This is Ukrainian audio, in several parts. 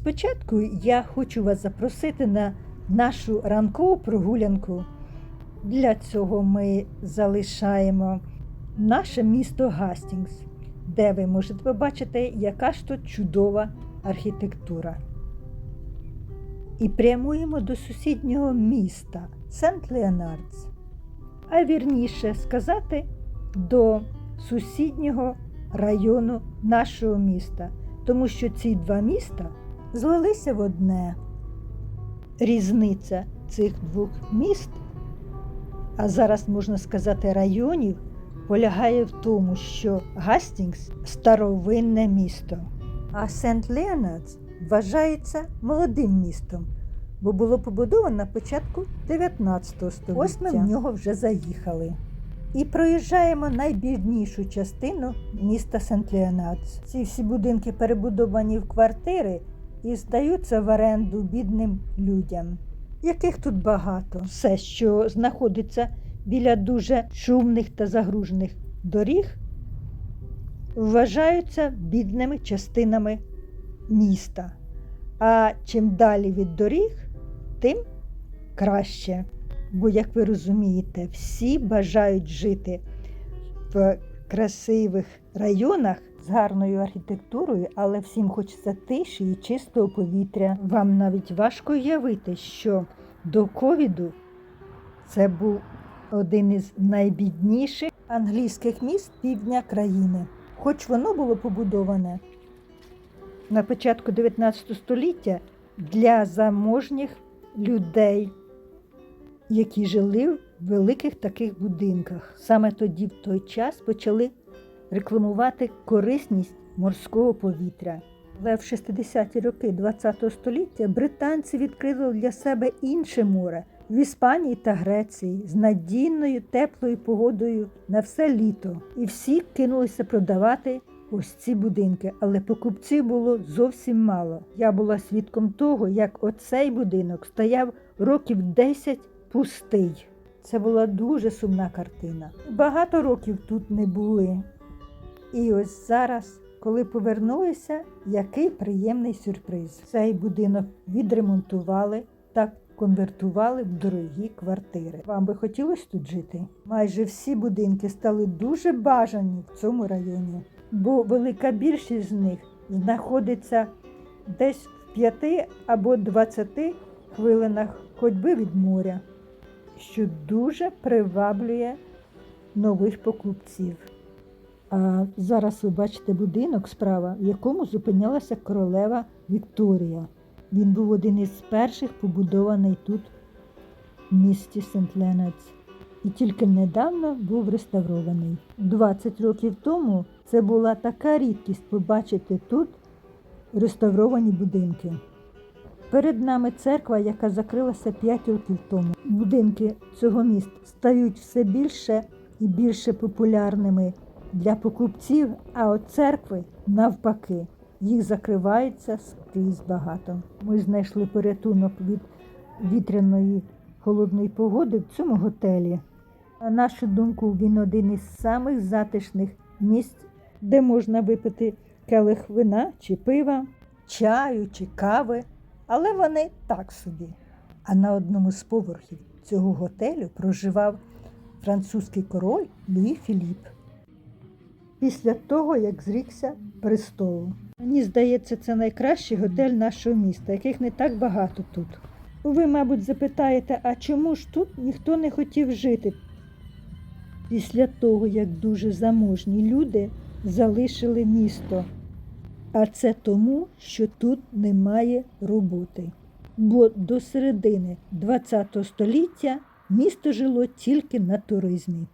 Спочатку я хочу вас запросити на нашу ранкову прогулянку. Для цього ми залишаємо наше місто Гастінгс, де ви можете побачити, яка ж тут чудова архітектура. І прямуємо до сусіднього міста Сент Леонардс а вірніше сказати, до сусіднього району нашого міста, тому що ці два міста злилися в одне. Різниця цих двох міст, а зараз можна сказати районів, полягає в тому, що Гастінгс старовинне місто, а Сент Леонардс вважається молодим містом бо було побудовано на початку 19 століття. Ось ми в нього вже заїхали. І проїжджаємо найбіднішу частину міста Сент-Леонардс. Ці всі будинки перебудовані в квартири і здаються в оренду бідним людям, яких тут багато. Все, що знаходиться біля дуже шумних та загружених доріг, вважаються бідними частинами міста. А чим далі від доріг, тим краще. Бо, як ви розумієте, всі бажають жити в красивих районах з гарною архітектурою, але всім хочеться тиші і чистого повітря. Вам навіть важко уявити, що до ковіду це був один із найбідніших англійських міст півдня країни. Хоч воно було побудоване на початку 19 століття для заможніх людей, які жили в великих таких будинках. Саме тоді, в той час, почали рекламувати корисність морського повітря. Але в 60-ті роки ХХ століття британці відкрили для себе інше море в Іспанії та Греції з надійною теплою погодою на все літо. І всі кинулися продавати ось ці будинки, але покупців було зовсім мало. Я була свідком того, як оцей будинок стояв років 10 пустий. Це була дуже сумна картина. Багато років тут не були. І ось зараз, коли повернулися, який приємний сюрприз. Цей будинок відремонтували та конвертували в дорогі квартири. Вам би хотілося тут жити? Майже всі будинки стали дуже бажані в цьому районі бо велика більшість з них знаходиться десь в 5 або 20 хвилинах ходьби від моря, що дуже приваблює нових покупців. А зараз ви бачите будинок справа, в якому зупинялася королева Вікторія. Він був один із перших побудований тут в місті Сент-Ленардс і тільки недавно був реставрований. 20 років тому це була така рідкість побачити тут реставровані будинки. Перед нами церква, яка закрилася 5 років тому. Будинки цього міста стають все більше і більше популярними для покупців, а от церкви навпаки. Їх закривається скрізь багато. Ми знайшли порятунок від вітряної холодної погоди в цьому готелі. На нашу думку, він один із самих затишних місць, де можна випити келих вина чи пива, чаю чи кави, але вони так собі. А на одному з поверхів цього готелю проживав французький король Луї Філіп. Після того, як зрікся престолу. Мені здається, це найкращий готель нашого міста, яких не так багато тут. Ви, мабуть, запитаєте, а чому ж тут ніхто не хотів жити? Після того, як дуже заможні люди залишили місто. А це тому, що тут немає роботи. Бо до середини ХХ століття місто жило тільки на туризмі.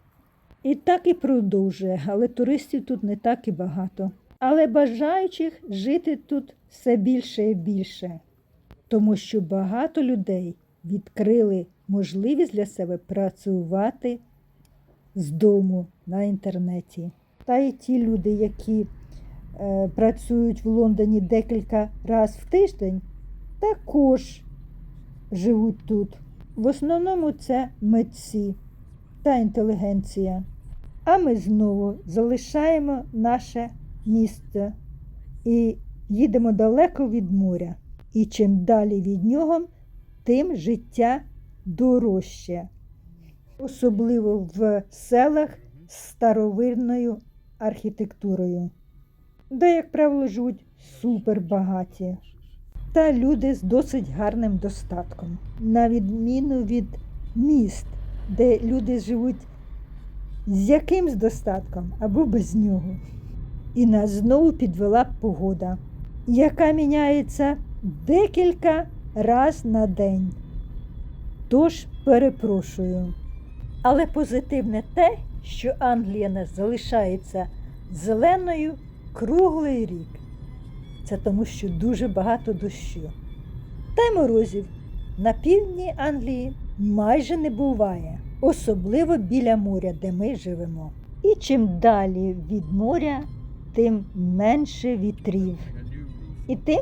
І так і продовжує, але туристів тут не так і багато. Але бажаючих жити тут все більше і більше, тому що багато людей відкрили можливість для себе працювати з дому на інтернеті. Та й ті люди, які е, працюють в Лондоні декілька разів в тиждень, також живуть тут. В основному це митці та інтелігенція. А ми знову залишаємо наше місце і їдемо далеко від моря. І чим далі від нього, тим життя дорожче. Особливо в селах з старовинною архітектурою, де, як правило, живуть супербагаті та люди з досить гарним достатком, на відміну від міст, де люди живуть з якимсь достатком або без нього. І нас знову підвела погода, яка міняється декілька раз на день. Тож перепрошую. Але позитивне те, що Англія нас залишається зеленою круглий рік. Це тому, що дуже багато дощу. Та й морозів на півдні Англії майже не буває, особливо біля моря, де ми живемо. І чим далі від моря, тим менше вітрів. І тим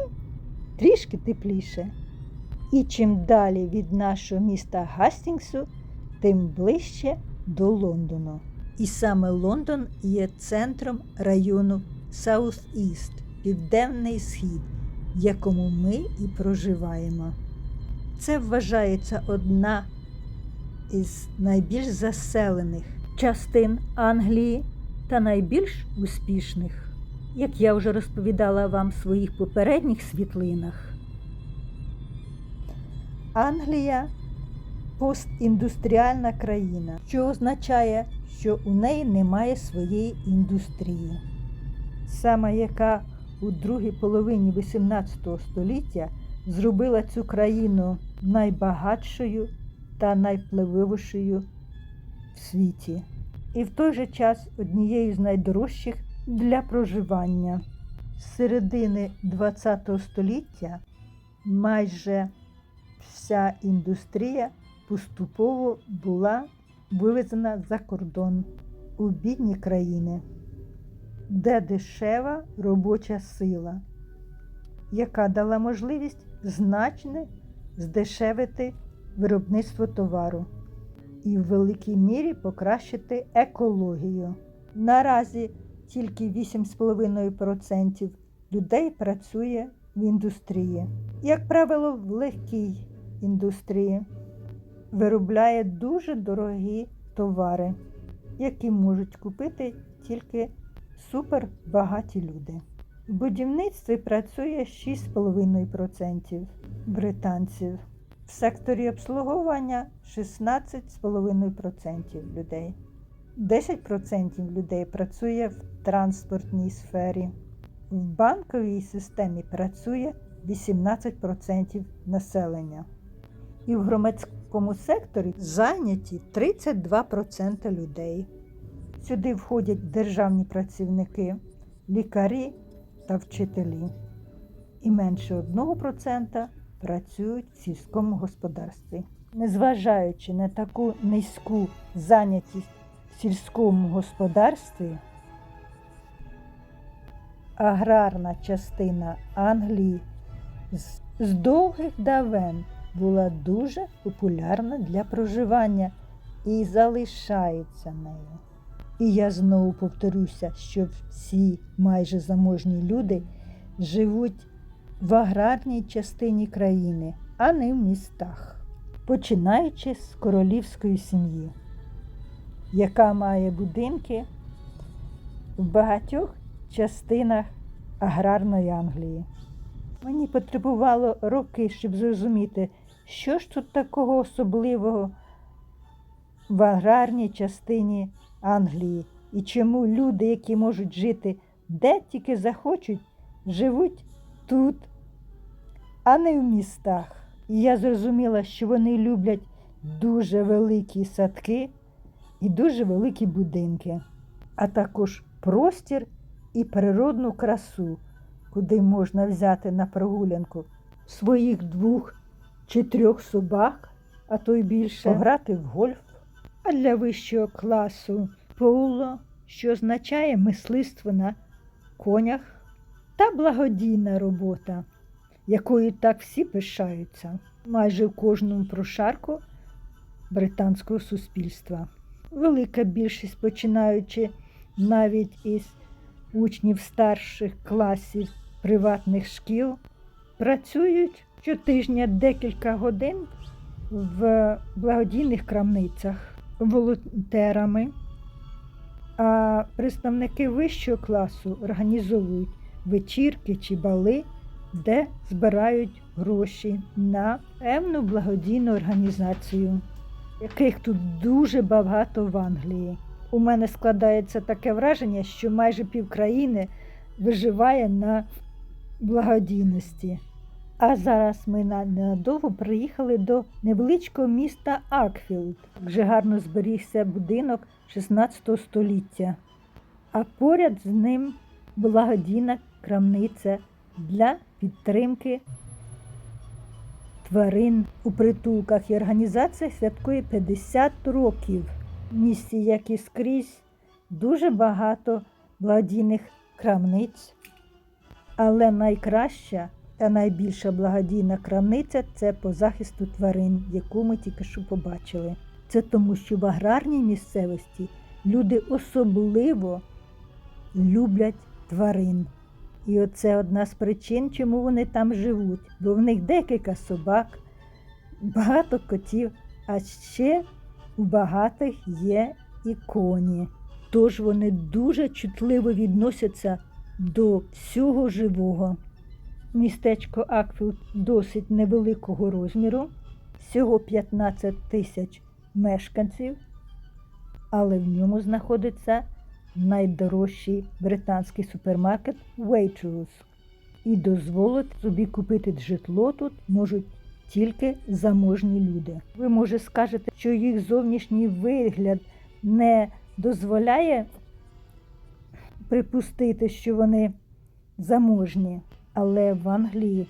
трішки тепліше. І чим далі від нашого міста Гастінгсу, тим ближче до Лондону. І саме Лондон є центром району East, Південний Схід, в якому ми і проживаємо. Це вважається одна із найбільш заселених частин Англії та найбільш успішних, як я вже розповідала вам в своїх попередніх світлинах. Англія постіндустріальна країна, що означає, що у неї немає своєї індустрії, саме яка у другій половині XVIII століття зробила цю країну найбагатшою та найвпливовішою в світі, і в той же час однією з найдорожчих для проживання. З середини ХХ століття майже вся індустрія поступово була вивезена за кордон у бідні країни, де дешева робоча сила, яка дала можливість значно здешевити виробництво товару і в великій мірі покращити екологію. Наразі тільки 8,5% людей працює в індустрії. Як правило, в легкій індустрії виробляє дуже дорогі товари, які можуть купити тільки супербагаті люди. В будівництві працює 6,5% британців. В секторі обслуговування 16,5% людей. 10% людей працює в транспортній сфері. В банковій системі працює 18% населення. І в громадському секторі зайняті 32% людей. Сюди входять державні працівники, лікарі та вчителі. І менше 1% працюють в сільському господарстві. Незважаючи на таку низьку зайнятість в сільському господарстві, аграрна частина Англії з довгих давен була дуже популярна для проживання і залишається нею. І я знову повторюся, що всі майже заможні люди живуть в аграрній частині країни, а не в містах, починаючи з королівської сім'ї, яка має будинки в багатьох частинах аграрної Англії. Мені потребувало роки, щоб зрозуміти, що ж тут такого особливого в аграрній частині Англії і чому люди, які можуть жити де тільки захочуть, живуть тут, а не в містах. І я зрозуміла, що вони люблять дуже великі садки і дуже великі будинки, а також простір і природну красу, куди можна взяти на прогулянку своїх двох чи трьох собак, а то й більше, пограти в гольф. А для вищого класу поло, що означає мисливство на конях, та благодійна робота, якою так всі пишаються майже в кожному прошарку британського суспільства. велика більшість, починаючи навіть із учнів старших класів приватних шкіл, працюють щотижня декілька годин в благодійних крамницях волонтерами. А представники вищого класу організовують вечірки чи бали, де збирають гроші на певну благодійну організацію, яких тут дуже багато в Англії. У мене складається таке враження, що майже півкраїни виживає на благодійності. А зараз ми ненадовго приїхали до невеличкого міста Акфілд. Вже гарно зберігся будинок 16 століття. А поряд з ним благодійна крамниця для підтримки тварин у притулках. І організація святкує 50 років. В місті, як і скрізь, дуже багато благодійних крамниць. Але найкраща та найбільша благодійна крамниця це по захисту тварин, яку ми тільки що побачили. Це тому, що в аграрній місцевості люди особливо люблять тварин. І оце одна з причин, чому вони там живуть. Бо в них декілька собак, багато котів, а ще у багатих є і коні. Тож вони дуже чутливо відносяться до всього живого. Містечко Акфілд досить невеликого розміру, всього 15 тисяч мешканців, але в ньому знаходиться найдорожчий британський супермаркет Waitrose. І дозволити собі купити житло тут можуть тільки заможні люди. Ви може скажете, що їх зовнішній вигляд не дозволяє припустити, що вони заможні. Але в Англії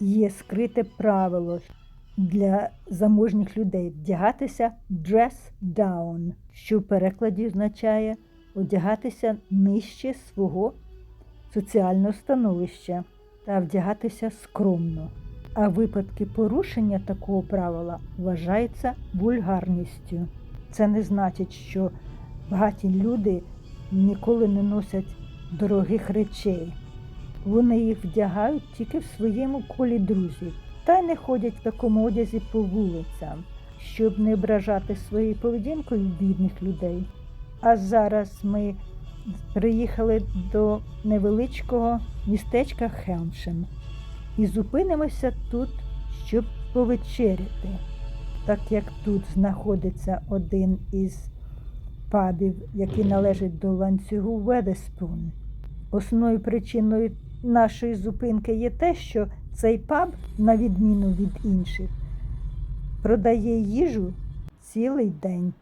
є скрите правило для заможніх людей вдягатися dress down, що в перекладі означає одягатися нижче свого соціального становища та вдягатися скромно. А випадки порушення такого правила вважаються вульгарністю. Це не значить, що багаті люди ніколи не носять дорогих речей. Вони їх вдягають тільки в своєму колі друзів та й не ходять в такому одязі по вулицям, щоб не ображати своєю поведінкою бідних людей. А зараз ми приїхали до невеличкого містечка Хелмшем і зупинимося тут, щоб повечеряти, так як тут знаходиться один із пабів, який належить до ланцюгу Ведеспун. Основною причиною нашої зупинки є те, що цей паб, на відміну від інших, продає їжу цілий день.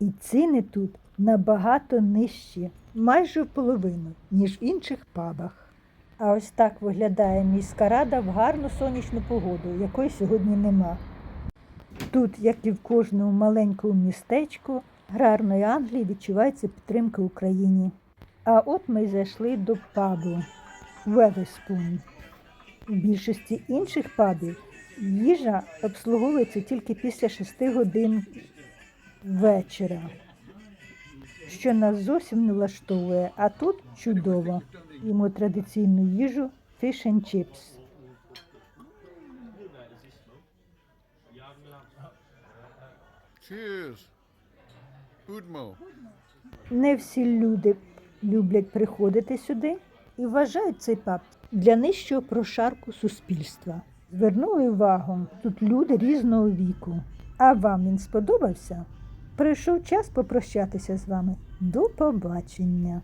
І ціни тут набагато нижчі, майже в половину, ніж в інших пабах. А ось так виглядає міська рада в гарну сонячну погоду, якої сьогодні нема. Тут, як і в кожному маленькому містечку аграрної Англії, відчувається підтримка Україні. А от ми зайшли до пабу Weatherspoon. У більшості інших пабів їжа обслуговується тільки після 6 годин вечора, що нас зовсім не влаштовує, а тут чудово. Їмо традиційну їжу fish and chips. Cheers. Udmo. Не всі люди люблять приходити сюди і вважають цей паб для нижчого прошарку суспільства. Звернули увагу, тут люди різного віку. А вам він сподобався? Прийшов час попрощатися з вами. До побачення!